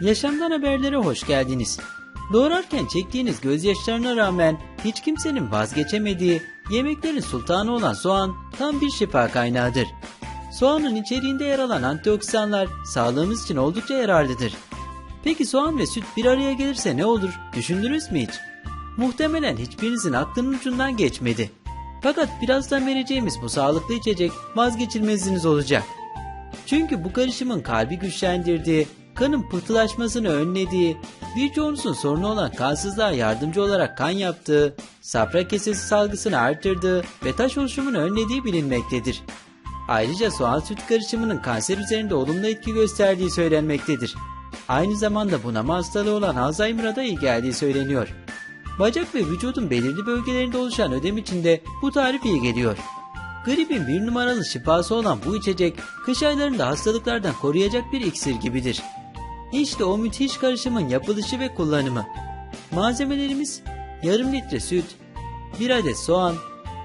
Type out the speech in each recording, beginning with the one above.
Yaşamdan haberlere hoş geldiniz. Doğurarken çektiğiniz gözyaşlarına rağmen hiç kimsenin vazgeçemediği yemeklerin sultanı olan soğan tam bir şifa kaynağıdır. Soğanın içeriğinde yer alan antioksidanlar sağlığımız için oldukça yararlıdır. Peki soğan ve süt bir araya gelirse ne olur? Düşündünüz mü hiç? Muhtemelen hiçbirinizin aklının ucundan geçmedi. Fakat birazdan vereceğimiz bu sağlıklı içecek vazgeçilmeziniz olacak. Çünkü bu karışımın kalbi güçlendirdiği, kanın pıhtılaşmasını önlediği, birçoğunuzun sorunu olan kansızlığa yardımcı olarak kan yaptığı, safra kesesi salgısını artırdığı ve taş oluşumunu önlediği bilinmektedir. Ayrıca soğan süt karışımının kanser üzerinde olumlu etki gösterdiği söylenmektedir. Aynı zamanda bunama hastalığı olan Alzheimer'a da iyi geldiği söyleniyor. Bacak ve vücudun belirli bölgelerinde oluşan ödem için de bu tarif iyi geliyor. Gripin bir numaralı şifası olan bu içecek kış aylarında hastalıklardan koruyacak bir iksir gibidir. İşte o müthiş karışımın yapılışı ve kullanımı. Malzemelerimiz yarım litre süt, 1 adet soğan,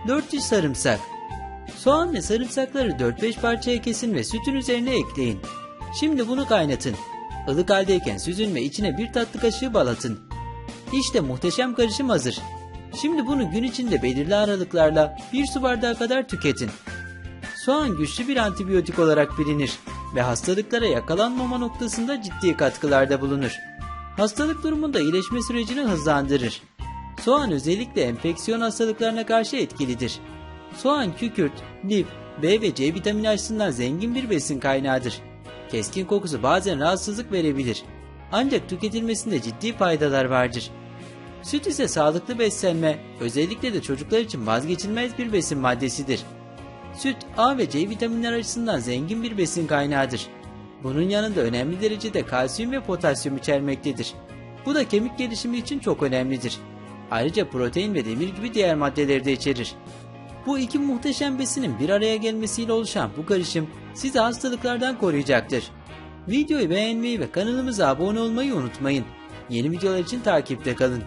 400 sarımsak. Soğan ve sarımsakları 4-5 parçaya kesin ve sütün üzerine ekleyin. Şimdi bunu kaynatın. Ilık haldeyken süzün ve içine bir tatlı kaşığı bal atın. İşte muhteşem karışım hazır. Şimdi bunu gün içinde belirli aralıklarla bir su bardağı kadar tüketin. Soğan güçlü bir antibiyotik olarak bilinir ve hastalıklara yakalanmama noktasında ciddi katkılarda bulunur. Hastalık durumunda iyileşme sürecini hızlandırır. Soğan özellikle enfeksiyon hastalıklarına karşı etkilidir. Soğan kükürt, lif, B ve C vitamini açısından zengin bir besin kaynağıdır. Keskin kokusu bazen rahatsızlık verebilir. Ancak tüketilmesinde ciddi faydalar vardır. Süt ise sağlıklı beslenme, özellikle de çocuklar için vazgeçilmez bir besin maddesidir. Süt A ve C vitaminler açısından zengin bir besin kaynağıdır. Bunun yanında önemli derecede kalsiyum ve potasyum içermektedir. Bu da kemik gelişimi için çok önemlidir. Ayrıca protein ve demir gibi diğer maddeleri de içerir. Bu iki muhteşem besinin bir araya gelmesiyle oluşan bu karışım sizi hastalıklardan koruyacaktır. Videoyu beğenmeyi ve kanalımıza abone olmayı unutmayın. Yeni videolar için takipte kalın.